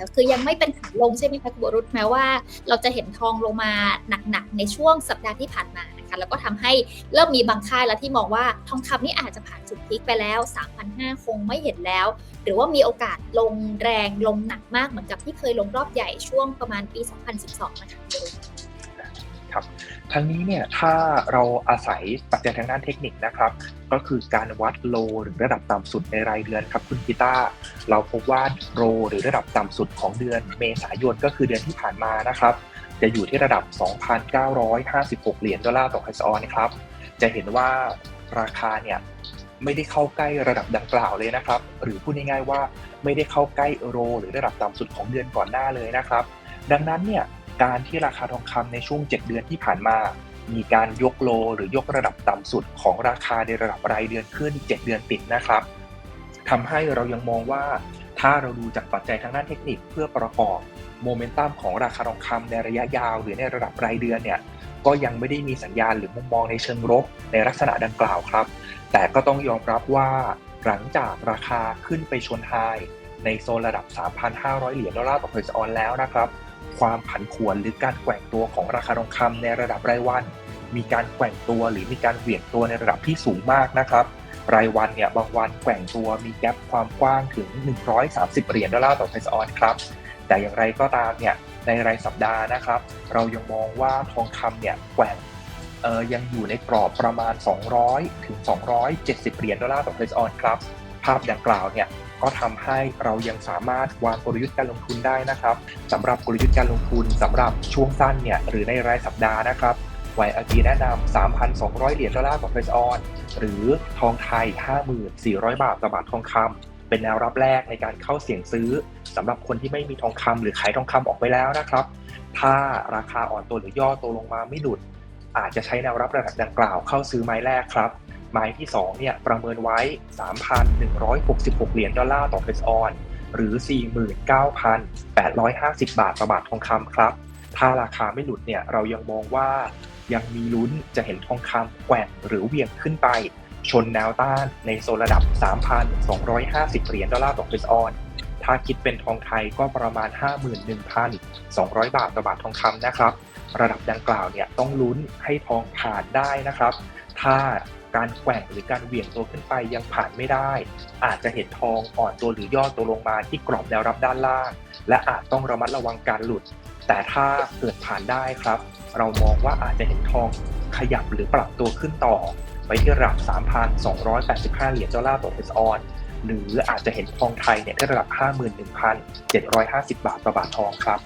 แต่คือยังไม่เป็นขาลงใช่ไหมคะคุณบรุษแม้ว่า เราจะเห็นทองลงมาหนักๆ ในช่วงสัปดาห์ที่ผ่านมานะคะแล้วก็ทำให้เริ่มมีบางค่ายแล้วที่มองว่าทองคำนี่อาจจะผ่านจุดพีคไปแล้ว 3,500 คงไม่เห็นแล้ว หรือว่ามีโอกาสลงแรงลงหนักมากเหมือนกับที่เคยลงรอบใหญ่ช่วงประมาณปี 2012 นะคะ ครับ ทั้งนี้เนี่ยถ้าเราอาศัยปัจจัยทางด้านเทคนิคนะครับ ก็คือการวัดโลหรือระดับต่ำสุดในรายเดือนครับคุณพิต้าเราพบว่าโลหรือระดับต่ำสุดของเดือนเมษายนก็คือเดือนที่ผ่านมานะครับ จะอยู่ที่ระดับ 2,956 เหรียญดอลลาร์ต่อไอซ์ออนนะครับ จะเห็นว่าราคาเนี่ยไม่ได้เข้าใกล้ระดับดังกล่าวเลยนะครับ หรือพูดง่ายๆว่าไม่ได้เข้าใกล้โรหรือระดับต่ำสุดของเดือนก่อนหน้าเลยนะครับ ดังนั้นเนี่ย การที่ราคาทองคำในช่วง 7 เดือนที่ผ่านมา มีการยกโลหรือยกระดับต่ำสุดของราคาในระดับรายเดือนขึ้น 7 เดือนติดนะครับทำให้เรายังมองว่า ถ้าเราดูจากปัจจัยทางด้านเทคนิคเพื่อประกอบโมเมนตัมของราคาทองคำในระยะยาว หรือในระดับรายเดือนเนี่ยก็ยังไม่ได้มีสัญญาณหรือมุมมองในเชิงลบในลักษณะดังกล่าวครับ แต่ก็ต้องยอมรับว่าหลังจากราคาขึ้นไปชนไฮในโซนระดับ 3,500 เหรียญดอลลาร์ต่อเพอร์ออนแล้วนะครับ ความผันผวนหรือการแกว่งตัวของราคาทองคำในระดับรายวัน มีการแกว่งตัวหรือมีการเหวี่ยงตัวในระดับที่สูงมากนะครับ รายวันเนี่ยบางวันแกว่งตัวมีแกลบความกว้างถึง 130 เหรียญดอลลาร์ต่อเพอร์ซออนครับ แต่อย่างไรก็ตามเนี่ยในรายสัปดาห์นะครับ เรายังมองว่าทองคำเนี่ยแกว่งยังอยู่ในกรอบประมาณ 200 ถึง 270 เหรียญดอลลาร์ต่อเพอร์ซออนครับ ภาพดังกล่าวเนี่ยก็ทำให้เรายังสามารถวางกลยุทธ์การลงทุนได้นะครับสำหรับกลยุทธ์การลงทุนสำหรับช่วงสั้นเนี่ยหรือในรายสัปดาห์นะครับไวอากีแนะนำ 3,200 เหรียญดอลลาร์ต่อเพอร์ซออน หรือทองไทย 54,000 บาทต่อบาททองคำ เป็นแนวรับแรกในการเข้าเสี่ยงซื้อสำหรับคนที่ไม่มีทองคำหรือขายทองคำออกไปแล้วนะครับ ถ้าราคาอ่อนตัวหรือย่อตัวลงมาไม่หลุด อาจจะใช้แนวรับระดับดังกล่าวเข้าซื้อไม้แรกครับไม้ที่2เนี่ยประเมินไว้ 3,166 เหรียญดอลลาร์ต่อเพสออน หรือ 49,850 บาทต่อบาททองคำครับ ถ้าราคาไม่หลุดเนี่ยเรายังมองว่ายังมีลุ้นจะเห็นทองคำแกว่งหรือเวียงขึ้นไป ชนแนวต้านในโซนระดับ 3,250 เหรียญดอลลาร์ต่อเพสออน ถ้าคิดเป็นทองไทยก็ประมาณ 51,200 บาทต่อบาททองคำนะครับ ระดับดังกล่าวเนี่ยต้องลุ้นให้ทองผ่านได้นะครับ ถ้าการแกว่งหรือการเหวี่ยงตัวขึ้นไปยังผ่านไม่ได้ อาจจะเห็นทองอ่อนตัวหรือย่อตัวลงมาที่กรอบแนวรับด้านล่าง และอาจต้องระมัดระวังการหลุด แต่ถ้าเกิดผ่านได้ครับ เรามองว่าอาจจะเห็นทองขยับหรือปรับตัวขึ้นต่อ ไปที่ระดับ 3,285 เหรียญดอลลาร์ต่อเอสออนหรืออาจจะเห็นทองไทยเนี่ยที่ระดับ 51,750 บาทต่อบาททองครับ